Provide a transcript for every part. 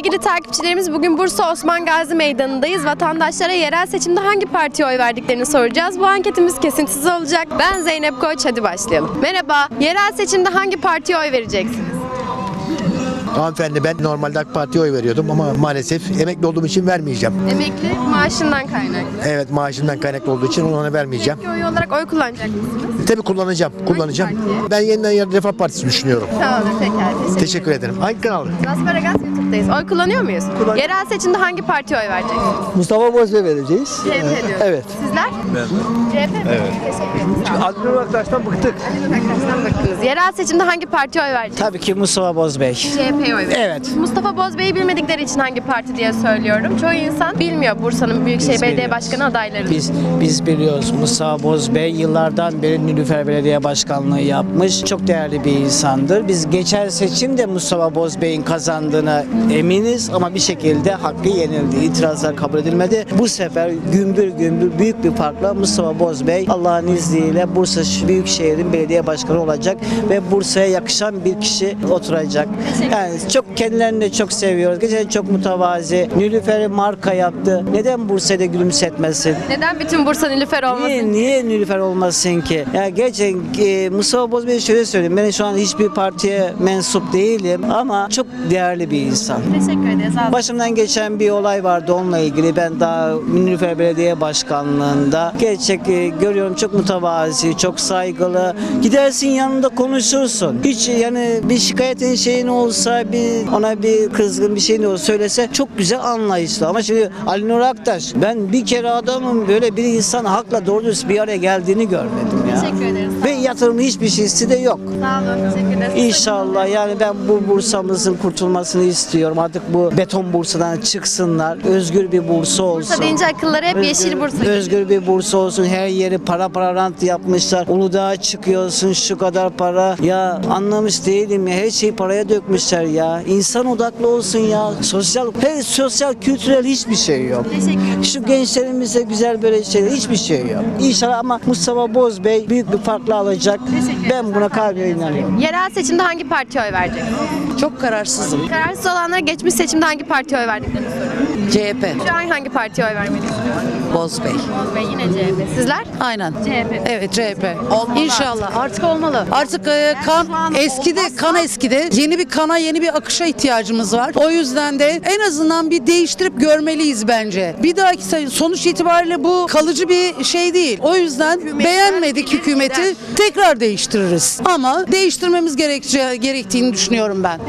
Sevgili takipçilerimiz bugün Bursa Osman Gazi Meydanı'ndayız. Vatandaşlara yerel seçimde hangi partiye oy verdiklerini soracağız. Bu anketimiz kesintisiz olacak. Ben Zeynep Koç, hadi başlayalım. Merhaba, yerel seçimde hangi partiye oy vereceksiniz? Hanımefendi ben normalde AK Parti'ye oy veriyordum ama maalesef emekli olduğum için vermeyeceğim. Emekli maaşından kaynaklı. Evet maaşımdan kaynaklı olduğu için ona vermeyeceğim. Peki oy olarak oy kullanacak mısınız? Tabii kullanacağım, kullanacağım. partiye? Ben yeniden yarı Refah Partisi düşünüyorum. Tamam, pekala. Teşekkür, Teşekkür ederim. Hangi kanal? Asparagas YouTube'dayız. Oy kullanıyor muyuz? Yerel seçimde hangi partiye oy vereceksiniz? Mustafa Bozbey vereceğiz. CHP diyoruz. Evet. Sizler? Ben. CHP mi? Evet. Teşekkür ederim. Sağ olun. Adil Uraktaş'tan bıktık. Yerel seçimde hangi partiye oy vereceksiniz? Tabii ki Mustafa Bozbey. CHP'ye oy vereceksiniz. Evet. Mustafa Bozbey'i bilmedikleri için hangi parti diye söylüyorum. Çoğu insan bilmiyor Bursa'nın Büyükşehir Biz Belediye biliyoruz. Başkanı adaylarını. Biz biz biliyoruz Mustafa Bozbey yıllardan beri Nilüfer Belediye Başkanlığı yapmış. Çok değerli bir insandır. Biz geçen seçimde Mustafa Bozbey'in kazandığına eminiz ama bir şekilde hakkı yenildi. İtirazlar kabul edilmedi. Bu sefer gümbür gümbür büyük bir farkla Mustafa Bozbey Allah'ın izniyle Bursa Büyükşehir'in belediye başkanı olacak ve Bursa'ya yakışan bir kişi oturacak. Yani çok kendilerini de çok seviyoruz. Geçen çok mütevazi. Nilüfer'i marka yaptı. Neden Bursa'da gülümsetmesin? Neden bütün Bursa Nilüfer olmasın? Niye, niye Nilüfer olmasın ki? Ya geçen e, Mustafa Bozbey şöyle söyleyeyim. Ben şu an hiçbir partiye mensup değilim ama çok değerli bir insan. Teşekkür ederiz. Olun. Başımdan geçen bir olay vardı onunla ilgili. Ben daha Nilüfer Belediye Başkanlığında gerçek e, görüyorum çok mütevazi, çok saygılı. Gidersin yanında konuşursun. Hiç yani bir şikayetin şeyin olsa bir ona bir kızgın bir şeyin olsa söylese çok güzel anlayışlı. Ama şimdi Ali Nur Aktaş ben bir kere adamın böyle bir insan hakla doğru dürüst bir araya geldiğini görmedim ya. Teşekkür ederiz. Ve yatırımı hiçbir şeysi de yok. Sağ olun. Teşekkür ederiz. İnşallah yani ben bu Bursa'mızın kurtulmasını istiyorum. Artık bu beton Bursa'dan çıksınlar. Özgür bir Bursa olsun. Bursa deyince akıllara hep yeşil Bursa geliyor. Özgür bir Bursa olsun. Her yeri para para rant yapmışlar. Uludağ'a çıkıyorsun şu kadar para. Ya anlamış değilim ya. Her şeyi paraya dökmüşler ya. İnsan odaklı olsun ya. Sosyal, her sosyal, kültürel hiçbir şey yok. Şu gençlerimize güzel böyle şeyler hiçbir şey yok. İnşallah ama Mustafa Bozbey büyük bir farkla alacak. Ben buna kalbime inanıyorum. Yerel seçimde hangi partiye oy verecek? Çok kararsızım. Kararsız olanlara geçmiş seçimde hangi partiye oy verdiklerini soruyorum. CHP, Şu an hangi partiye oy istiyor? Bozbey. Ve yine CHP. Sizler? Aynen. CHP. Evet CHP. İnşallah artık olmalı. Artık e, kan eskidi, kan eskidi. Yeni bir kana, yeni bir akışa ihtiyacımız var. O yüzden de en azından bir değiştirip görmeliyiz bence. Bir dahaki say- sonuç itibariyle bu kalıcı bir şey değil. O yüzden beğenmedik hükümeti tekrar değiştiririz. Ama değiştirmemiz gerekçe, gerektiğini düşünüyorum ben.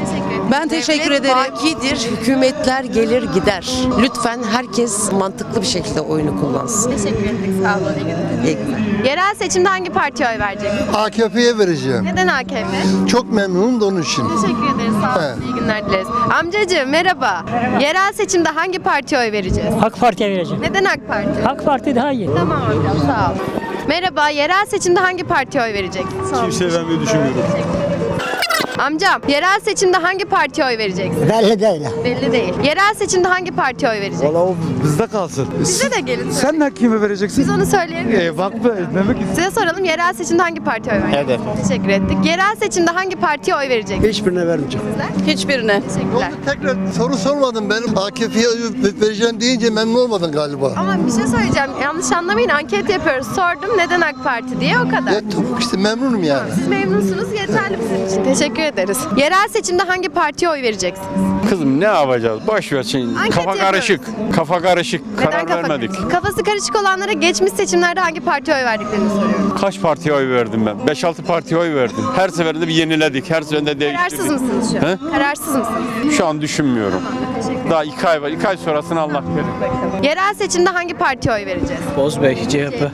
Ben teşekkür Devlet ederim. bakidir, hükümetler gelir gider. Lütfen herkes mantıklı bir şekilde oyunu kullansın. Teşekkür ettik. Sağ olun. İyi günler. İyi günler. Yerel seçimde hangi partiye oy verecek? AKP'ye vereceğim. Neden AKP? Çok memnunum da onun için. Teşekkür ederiz. Sağ olun. Evet. İyi günler dileriz. Amcacığım merhaba. Yerel seçimde hangi partiye oy vereceğiz? AK Parti'ye vereceğim. Neden AK Parti? AK Parti daha iyi. Tamam amcam sağ ol. Merhaba, yerel seçimde hangi partiye oy verecek? Kimseye vermeyi düşünmüyorum. Amcam, yerel seçimde hangi partiye oy vereceksin? Belli değil. Belli değil. Yerel seçimde hangi partiye oy verecek? Valla o bizde kalsın. Size de gelin. Sen ne kime vereceksin? Biz onu söyleyemiyoruz. E, bak be demek ki Size soralım yerel seçimde hangi partiye oy verecek? Teşekkür ettik. Yerel seçimde hangi partiye oy verecek? Hiçbirine vermeyeceğim. Hiçbirine. Teşekkürler. Tekrar soru sormadım benim. AKP'ye vereceğim deyince memnun olmadın galiba. Ama bir şey söyleyeceğim. Yanlış anlamayın. Anket yapıyoruz. Sordum neden AK Parti diye o kadar. Ya tamam işte memnunum yani. Siz memnunsunuz. Yeterli bizim için. Teşekkür ederiz. Yerel seçimde hangi partiye oy vereceksiniz? Kızım ne yapacağız? Boş ver şimdi. Anket Kafa yapıyoruz. karışık. Kafa karışık. Neden Karar kafa vermedik. karışık? Kafası karışık olanlara geçmiş seçimlerde hangi partiye oy verdiklerini soruyorum. Kaç partiye oy verdim ben? 5-6 partiye oy verdim. Her seferinde bir yeniledik. Her seferinde değiştirdik. Kararsız mısınız şu an? He? Kararsız mısınız? Şu an düşünmüyorum. Daha iki ay var. İki ay sonrasını Allah bilir. Yerel seçimde hangi partiye oy vereceğiz? Bozbey, CHP.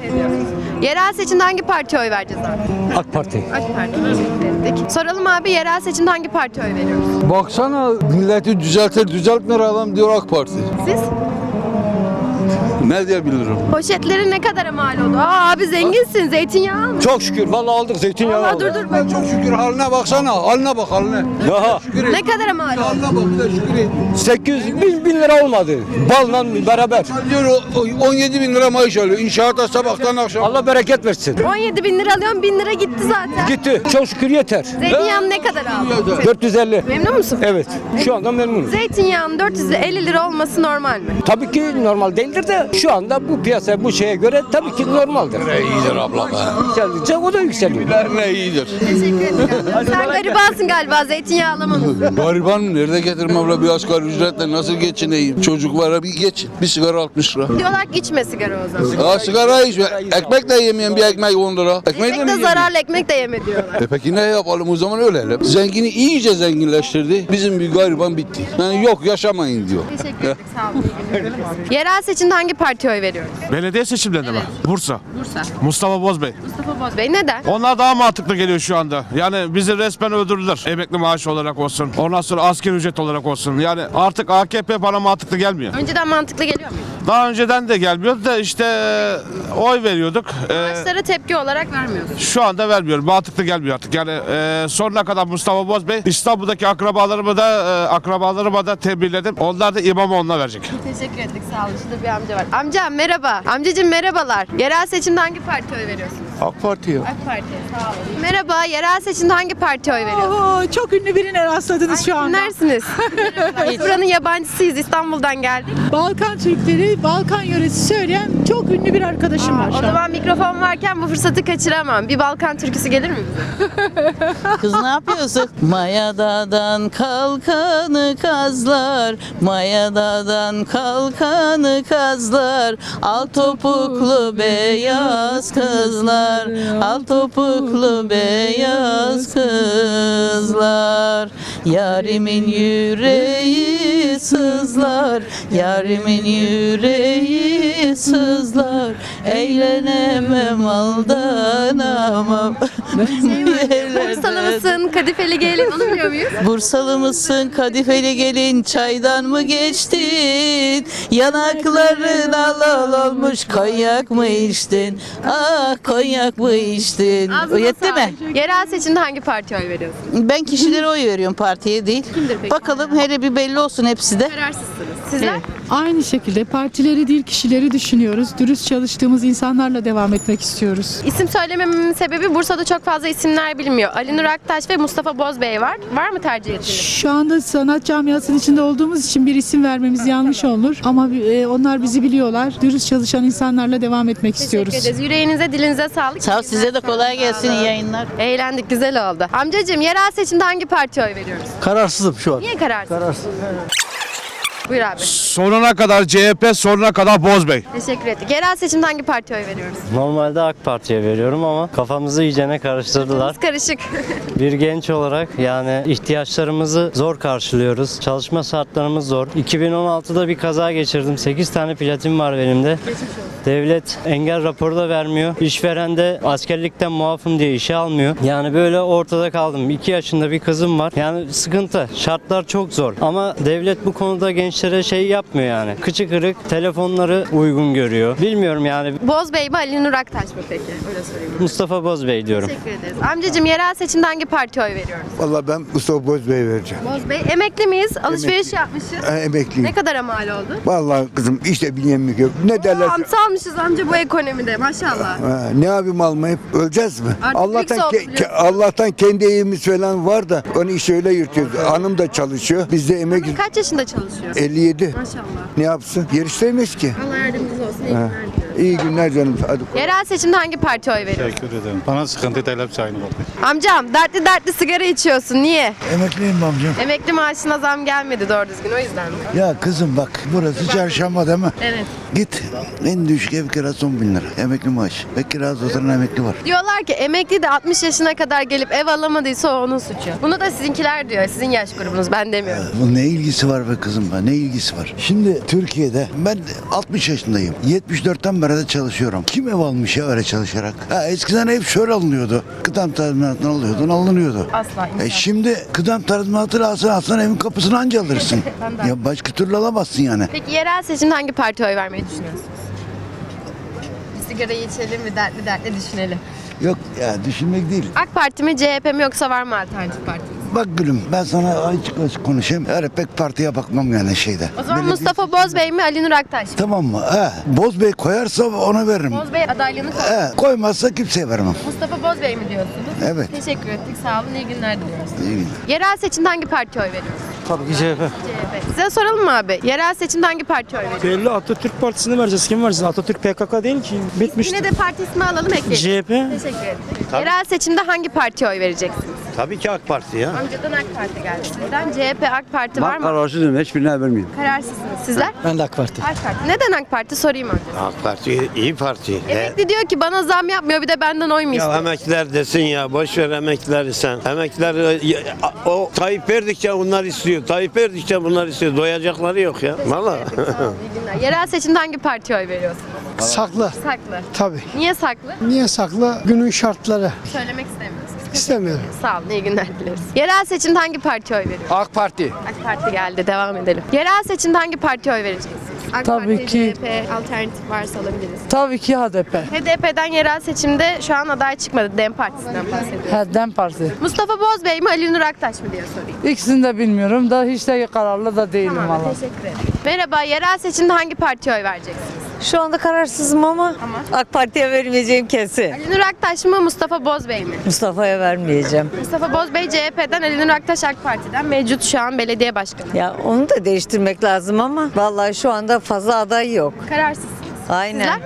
Yerel seçimde hangi partiye oy vereceğiz abi? AK Parti. AK Parti. Soralım abi yerel seçimde hangi partiye oy veriyoruz? Baksana milleti düzeltir düzeltmiyor adam diyor AK Parti. Siz? Ne diyebilirim? Poşetleri ne kadara mal oldu? Aa abi zenginsin. Zeytinyağı almış. Çok şükür vallahi aldık zeytinyağı Aa, aldık. dur dur bak. Çok şükür haline baksana. Haline bak haline. Ya Ne kadara mal oldu? Haline bak bir de şükür et. 800 bin, bin lira olmadı. Balla beraber. Diyor o- o 17 bin lira maaş alıyor. İnşaatta sabahtan akşam. Allah bereket versin. 17 bin lira alıyorum 1000 lira gitti zaten. Gitti. Çok şükür yeter. Zeytinyağını ne kadar aldın? 450. Memnun musun? Evet. Şu anda memnunum. Zeytinyağının 450 lira olması normal mi? Tabii ki normal değildir de şu anda bu piyasa bu şeye göre tabii ki normaldir. Ne iyidir abla be. Yükseldikçe o da yükseliyor. Ne iyidir. Teşekkür ederim. Sen garibansın galiba zeytinyağı alamadın. Gariban nerede getirmem abla bir asgari ücretle nasıl geçineyim? Çocuk var bir geç. Bir sigara 60 lira. Diyorlar ki içme sigara o zaman. Aa sigara iç. Ekmek de yemeyen bir ekmek 10 lira. De Ekmek mi de yemeyeyim? zararlı ekmek de yeme diyorlar. E peki ne yapalım o zaman ölelim. Zengini iyice zenginleştirdi. Bizim bir gariban bitti. Yani yok yaşamayın diyor. Teşekkür ederim sağ olun. Yerel seçimde hangi partiye oy veriyoruz? Belediye seçimlerinde mi? Bursa. Bursa. Mustafa Bozbey. Mustafa Bozbey neden? Onlar daha mantıklı geliyor şu anda. Yani bizi resmen öldürdüler. Emekli maaşı olarak olsun. Ondan sonra asker ücret olarak olsun. Yani artık AKP bana mantıklı gelmiyor. Önceden mantıklı geliyor mu? Daha önceden de gelmiyordu da işte e, oy veriyorduk. E, Maaşlara tepki olarak vermiyoruz. şu anda vermiyorum. Mantıklı gelmiyor artık. Yani e, sonuna kadar Mustafa Bozbey İstanbul'daki akrabalarımı da e, akrabalarıma da tebirledim. Onlar da İmamoğlu'na verecek. Teşekkür ettik sağ olun. Şurada bir amca var. Amcam merhaba. Amcacığım merhabalar. Yerel seçimde hangi partiye oy veriyorsunuz? AK Parti'ye. AK Parti. Sağ olun. Merhaba. Yerel seçimde hangi partiye oy veriyorsunuz? çok ünlü birine rastladınız şu Kimlersiniz? Biz buranın yabancısıyız. İstanbul'dan geldik. Balkan Türkleri, Balkan yöresi söyleyen çok ünlü bir arkadaşım o zaman mikrofon varken bu fırsatı kaçıramam. Bir Balkan türküsü gelir mi bize? Kız ne yapıyorsun? Mayadadan kalkanı kazlar, Mayadadan kalkanı kazlar, al topuklu beyaz kızlar, al topuklu beyaz kızlar. Yarimin yüreği sızlar, yarimin yüreği sızlar, eğlenemem aldanamam. Bursalı mısın? Kadifeli gelin. Onu biliyor muyuz? Bursalı mısın kadifeli gelin çaydan mı geçtin Yanakların al al olmuş konyak mı içtin Ah konyak mı içtin Ağzına Yetti mi? sağlık. Yerel seçimde hangi partiye oy veriyorsun? Ben kişilere oy veriyorum partiye değil Kimdir peki? Bakalım hele bir belli olsun hepsi de Kararsızsınız. Sizler? Aynı şekilde partileri değil kişileri düşünüyoruz. Dürüst çalıştığımız insanlarla devam etmek istiyoruz. İsim söylememin sebebi Bursa'da çok fazla isimler bilmiyor. Ali Nur Aktaş ve Mustafa Bozbey var. Var mı tercih ettiğiniz? Şu anda sanat camiasının içinde olduğumuz için bir isim vermemiz yanlış olur. Ama e, onlar bizi biliyorlar. Dürüst çalışan insanlarla devam etmek istiyoruz. Teşekkür ederiz. Yüreğinize, dilinize sağlık. Sağ ol size de kolay gelsin iyi yayınlar Eğlendik, güzel oldu. Amcacığım yerel seçimde hangi partiye oy veriyoruz? Kararsızım şu an. Niye kararsız? Kararsız. Buyur abi. Sonuna kadar CHP, sonuna kadar Bozbey. Teşekkür ettik. Yerel seçimde hangi partiye oy veriyoruz? Normalde AK Parti'ye veriyorum ama kafamızı iyicene karıştırdılar. Biz karışık. Bir genç olarak yani ihtiyaçlarımızı zor karşılıyoruz. Çalışma saatlerimiz zor. 2016'da bir kaza geçirdim. 8 tane platin var benim de. Devlet engel raporu da vermiyor. İşveren de askerlikten muafım diye işe almıyor. Yani böyle ortada kaldım. 2 yaşında bir kızım var. Yani sıkıntı. Şartlar çok zor. Ama devlet bu konuda gençlere şey yapmıyor yani. Kıçı kırık telefonları uygun görüyor. Bilmiyorum yani. Bozbey mi Ali Nur Aktaş mı peki? Öyle sorayım. Mustafa Bozbey diyorum. Teşekkür ederiz. Amcacığım yerel seçimde hangi partiye oy veriyoruz? Valla ben Mustafa Bozbey'e vereceğim. Bozbey. Emekli miyiz? Alışveriş yapmışız. Ha, emekliyim. Ne kadara mal oldu? Vallahi kızım işte bilemiyorum yok. Ne derler? Hamsi almışız amca bu ekonomide maşallah. Ha, ne yapayım almayıp öleceğiz mi? Artık Allah'tan oldu ke- ke-. Allah'tan kendi evimiz falan var da onu işte öyle yürütüyoruz. Hanım da çalışıyor. Biz de emek Kaç yaşında çalışıyor? 57. Maşallah. Ne yapsın? Yarıştaymış ki. Allah yardımcınız olsun. İyi günler. İyi günler canım. Hadi. Yerel seçimde hangi partiye oy veriyorsun? Teşekkür ederim. Bana sıkıntı hepsi aynı oldu. Amcam dertli dertli sigara içiyorsun. Niye? Emekliyim amcam. Emekli maaşına zam gelmedi doğru düzgün o yüzden mi? Ya kızım bak burası çarşamba değil mi? Evet. Git en düşük ev kirası 10 bin lira. Emekli maaş. Ve kirası oturan emekli var. Diyorlar ki emekli de 60 yaşına kadar gelip ev alamadıysa o onun suçu. Bunu da sizinkiler diyor. Sizin yaş grubunuz ben demiyorum. Bu ne ilgisi var be kızım be? Ne ilgisi var? Şimdi Türkiye'de ben 60 yaşındayım. 74'ten beri de çalışıyorum. Kim ev almış ya öyle çalışarak? Ha, eskiden ev şöyle alınıyordu. Kıdem tazminatını alıyordun, alınıyordu. Asla. E şimdi kıdem tazminatını alsan alsan evin kapısını anca alırsın. ya başka türlü alamazsın yani. Peki yerel seçimde hangi partiye oy vermeyi düşünüyorsun? sigarayı içelim mi dertli dertli düşünelim. Yok ya düşünmek değil. AK Parti mi CHP mi yoksa var mı alternatif partimiz? Bak gülüm ben sana açık açık konuşayım. Öyle pek partiye bakmam yani şeyde. O zaman Belediye- Mustafa Bozbey mi Ali Nur Aktaş mı? Tamam mı? He. Bozbey koyarsa ona veririm. Bozbey adaylığını koy. He. Koymazsa kimseye vermem. Mustafa Bozbey mi diyorsunuz? Evet. Teşekkür ettik. Sağ olun. İyi günler diliyoruz. İyi günler. Yerel seçimde hangi partiye oy veriyorsunuz? Tabii ki CHP. CHP. Size soralım mı abi? Yerel seçimde hangi partiye oy veriyorsunuz? Belli Atatürk Partisi'ni vereceğiz. Kim vereceğiz? Atatürk PKK değil ki. Bitmişti. Yine de parti ismi alalım ekleyelim. CHP. Teşekkür ettik. Yerel seçimde hangi partiye oy vereceksiniz? Tabii ki AK Parti ya. Amcadan AK Parti geldi sizden. CHP, AK Parti var mı? kararsızım hiçbirine vermeyeyim. Kararsızsınız. Sizler? Ben de AK Parti. AK Parti. Neden AK Parti sorayım amca. AK Parti iyi parti. Emekli diyor ki bana zam yapmıyor bir de benden oy mu Ya istiyor? emekliler desin ya boş ver emeklileri sen. Emekliler e, o Tayyip verdikçe bunlar istiyor. Tayyip verdikçe bunlar istiyor. Doyacakları yok ya. Valla. Yerel seçimde hangi partiye oy veriyorsunuz? Saklı Saklı. tabii. Niye saklı? Niye saklı? Günün şartları. Söylemek istemiyorsunuz. İstemiyorum. Sağ olun, iyi günler dileriz. Yerel seçimde hangi partiye oy veriyorsunuz? AK Parti. AK Parti geldi, devam edelim. Yerel seçimde hangi partiye oy vereceksiniz? AK Tabii Parti, ki. CHP, alternatif varsa alabiliriz. Tabii ki HDP. HDP'den yerel seçimde şu an aday çıkmadı. DEM Partisi'nden bahsediyorum. HDP Parti. Mustafa Bozbey mi Ali Nur Aktaş mı diye sorayım. İkisini de bilmiyorum da hiç de kararlı da değilim Tamam, valla. teşekkür ederim. Merhaba, yerel seçimde hangi partiye oy vereceksiniz? Şu anda kararsızım ama, AK Parti'ye vermeyeceğim kesin. Ali Nur Aktaş mı, Mustafa Bozbey mi? Mustafa'ya vermeyeceğim. Mustafa Bozbey CHP'den, Ali Nur Aktaş AK Parti'den mevcut şu an belediye başkanı. Ya onu da değiştirmek lazım ama vallahi şu anda fazla aday yok. Kararsızsınız. Aynen. Sizler?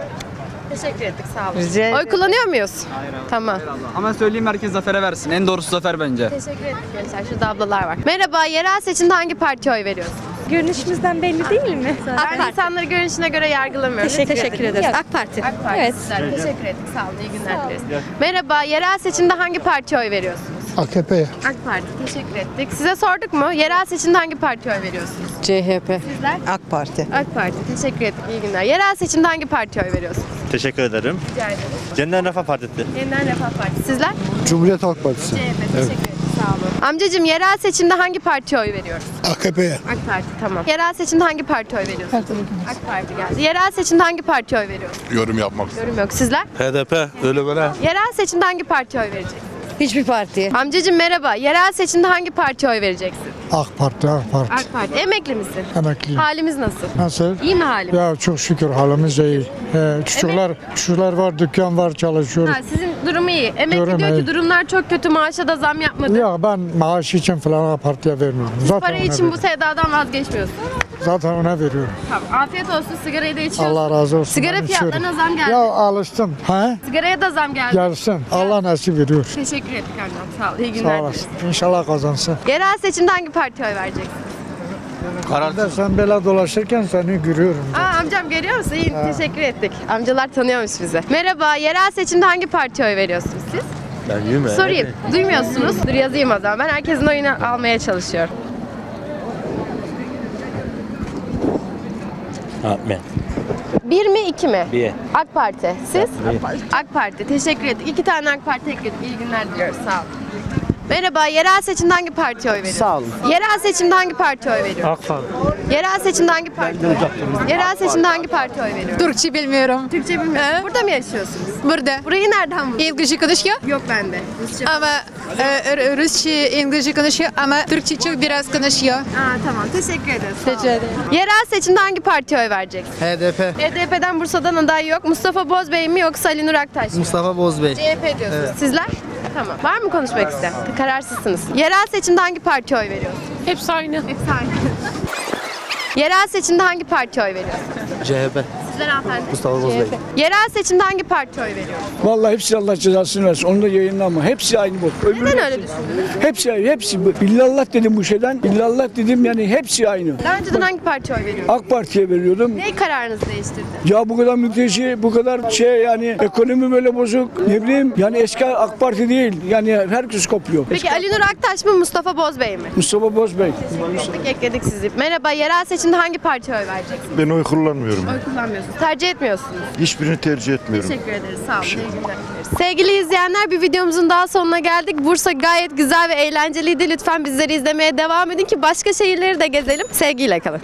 Teşekkür ettik, sağ olun. Rica ederim. Oy kullanıyor muyuz? Tamam. Ama söyleyeyim herkes zafere versin. En doğrusu zafer bence. Teşekkür ettik gençler. Şurada ablalar var. Merhaba, yerel seçimde hangi partiye oy veriyorsunuz? Görünüşümüzden belli değil mi? Ben insanları görünüşüne göre yargılamıyorum. Teşekkür, ederiz. AK Parti. AK Parti. Evet. Sizler. Teşekkür ettik. Sağ olun. İyi günler dileriz. Merhaba, yerel seçimde hangi partiye oy veriyorsunuz? AKP'ye. AK Parti. Teşekkür ettik. Size sorduk mu? Yerel seçimde hangi partiye oy veriyorsunuz? CHP. Sizler? AK Parti. AK Parti. Teşekkür ettik. İyi günler. Yerel seçimde hangi partiye oy veriyorsunuz? Teşekkür ederim. Rica ederim. Cennet Refah Partisi. Yeniden Refah Partisi. Sizler? Cumhuriyet Halk Partisi. CHP. Teşekkür ettik. Sağ olun. Amcacığım yerel seçimde hangi partiye oy veriyoruz? AKP'ye. AK Parti tamam. Yerel seçimde hangi partiye oy veriyorsunuz? AK Parti geldi. Yerel seçimde hangi partiye oy veriyorsunuz? Yorum yapmak Yorum yok. Sizler? HDP öyle böyle. Yerel seçimde hangi partiye oy vereceksiniz? Hiçbir parti. Amcacığım merhaba. Yerel seçimde hangi partiye oy vereceksin? AK Parti, AK Parti. AK Parti. Emekli misin? Emekliyim. Halimiz nasıl? Nasıl? İyi mi halim? Ya çok şükür halimiz iyi. Ee, çocuklar, çocuklar var, dükkan var, çalışıyoruz. Ha, sizin durumu iyi. Emekli Durum diyor ki iyi. durumlar çok kötü maaşa da zam yapmadı. Ya ben maaş için falan AK Parti'ye vermiyorum. Zaten Para ona için bu veriyorum. sevdadan vazgeçmiyorsun. Zaten ona veriyorum. Tamam. Afiyet olsun. Sigarayı da içiyorsun. Allah razı olsun. Sigara ben içiyorum. fiyatlarına zam geldi. Ya alıştım. Ha? Sigaraya da zam geldi. Gelsin. Allah nasip ediyor. Teşekkür ettik annem. Sağ ol. İyi günler. Sağ olasın. İnşallah kazansın. Yerel seçimde hangi partiye oy vereceksin? De sen böyle dolaşırken seni görüyorum. Aa amcam görüyor musun? İyi teşekkür ettik. Amcalar tanıyormuş bizi. Merhaba, yerel seçimde hangi partiye oy veriyorsunuz siz? Ben Sorayım. Duymuyorsunuz. Dur yazayım o zaman. Ben herkesin oyunu almaya çalışıyorum. Ben. Bir mi iki mi? Bir. AK Parti. Siz? AK Parti. Teşekkür ettik. İki tane AK Parti ekledik. İyi günler diliyoruz. Sağ olun. Merhaba, yerel seçimde hangi partiye oy veriyorsunuz? Sağ olun. Yerel seçimde hangi partiye oy veriyorsunuz? AK Parti. Yerel seçimde hangi partiye oy veriyorsunuz? Yerel seçimde hangi partiye oy veriyorsunuz? Türkçe bilmiyorum. Türkçe bilmiyorsunuz. Burada mı yaşıyorsunuz? Burada. Burayı nereden buldunuz? İngilizce konuşuyor Yok bende. Rusça. ama e, Rusça, İngilizce konuşuyor ama Türkçe çok biraz konuşuyor. Aa, tamam. Teşekkür ederiz. Sağ olun. Rica ederim. Yerel seçimde hangi partiye oy vereceksin? HDP. HDP'den Bursa'dan aday yok. Mustafa Bozbey mi yoksa Ali Nur Aktaş mı? Mustafa Bozbey. CHP diyorsunuz. Sizler? Tamam. Var mı konuşmak isteyen? Kararsızsınız. Yerel seçimde hangi partiye oy veriyorsunuz? Hepsi aynı. Hepsi aynı. Yerel seçimde hangi partiye oy veriyorsunuz? CHP. Sizler hanımefendi. Mustafa Bozbey. Yerel seçimde hangi partiye oy veriyorsunuz? Vallahi hepsi Allah cezasını versin. Onu da yayınlama. Hepsi aynı bu. Neden öyle düşündünüz? Hepsi hepsi. bu. İllallah dedim bu şeyden. İllallah dedim yani hepsi aynı. Daha önceden hangi partiye oy veriyordunuz? AK Parti'ye veriyordum. Ne kararınızı değiştirdi? Ya bu kadar mülteci, bu kadar şey yani ekonomi böyle bozuk. Ne bileyim yani eski AK Parti değil. Yani herkes kopuyor. Peki Ali Nur Aktaş mı Mustafa Bozbey mi? Mustafa Bozbey. Ekledik, ekledik sizi. Merhaba, yerel seçimde hangi partiye oy vereceksiniz? Ben oy kullanmıyorum. Oy kullanmıyorsunuz. Tercih etmiyorsunuz. Hiçbirini tercih etmiyorum. Teşekkür ederiz. Sağ olun. Dileriz. Sevgili izleyenler bir videomuzun daha sonuna geldik. Bursa gayet güzel ve eğlenceliydi. Lütfen bizleri izlemeye devam edin ki başka şehirleri de gezelim. Sevgiyle kalın.